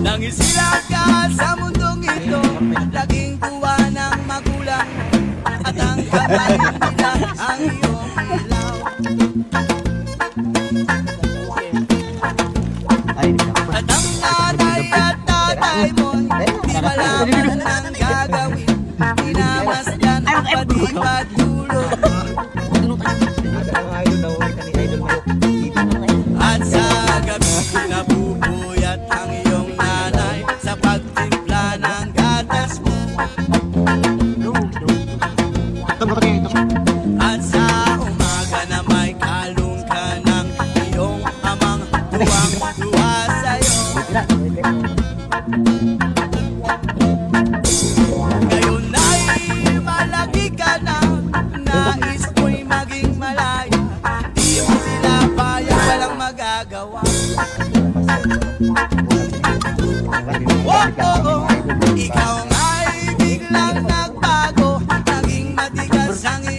Nangisila ka sa mundong ito Laging tuwa ng magulang At ang kamay nila ang iyong ilaw At ang nanay at tatay mo Di malaman ang gagawin. Pinamasdan pati patulog Ngayon ay malaki ka na Nais mo'y maging malaya Di mo sila payag walang magagawa. Ikaw nga'y biglang nagbago Naging matigas ang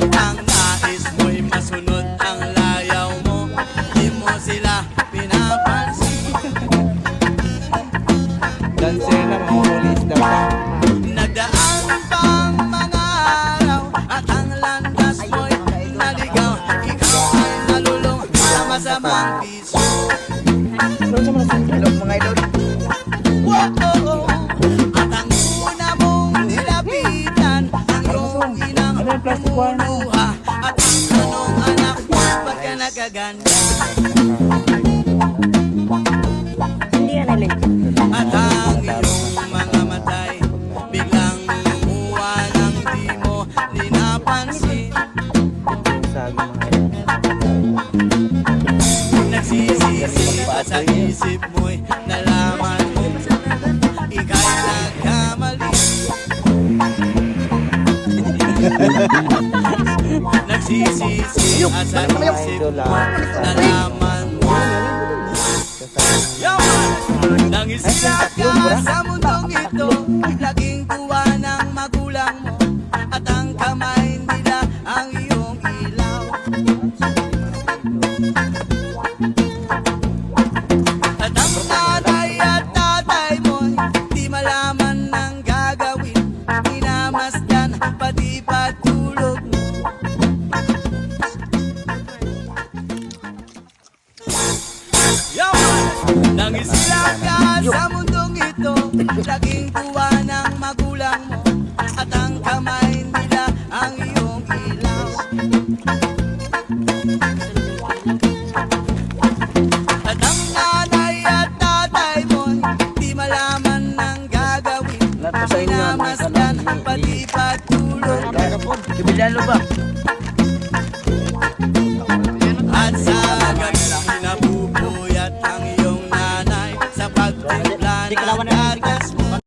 Pagkat ang nais mo'y masunod ang layaw mo. Di mo sila pinapansin. Nagdaan pang mga araw At ang landas mo'y naligaw. Ikaw ay nalulong sa masamang piso Wow! Lumuluha At ang tanong anak Ba't ka nagkaganda? Nagsisisi at sa isip mo nalaman mo Yaman! Nangisila ka sa mundong ito Laging tuwa ng magulang mo At ang kamay nila ang iyong ilaw Yaman! Nangisila ka sa mundong ito Laging tuwa ng magulang mo At ang kamay nila ang iyong ilaw At ang nanay at tatay mo Di malaman ng gagawin Pinamasdan pati patulog Kibilalo ba?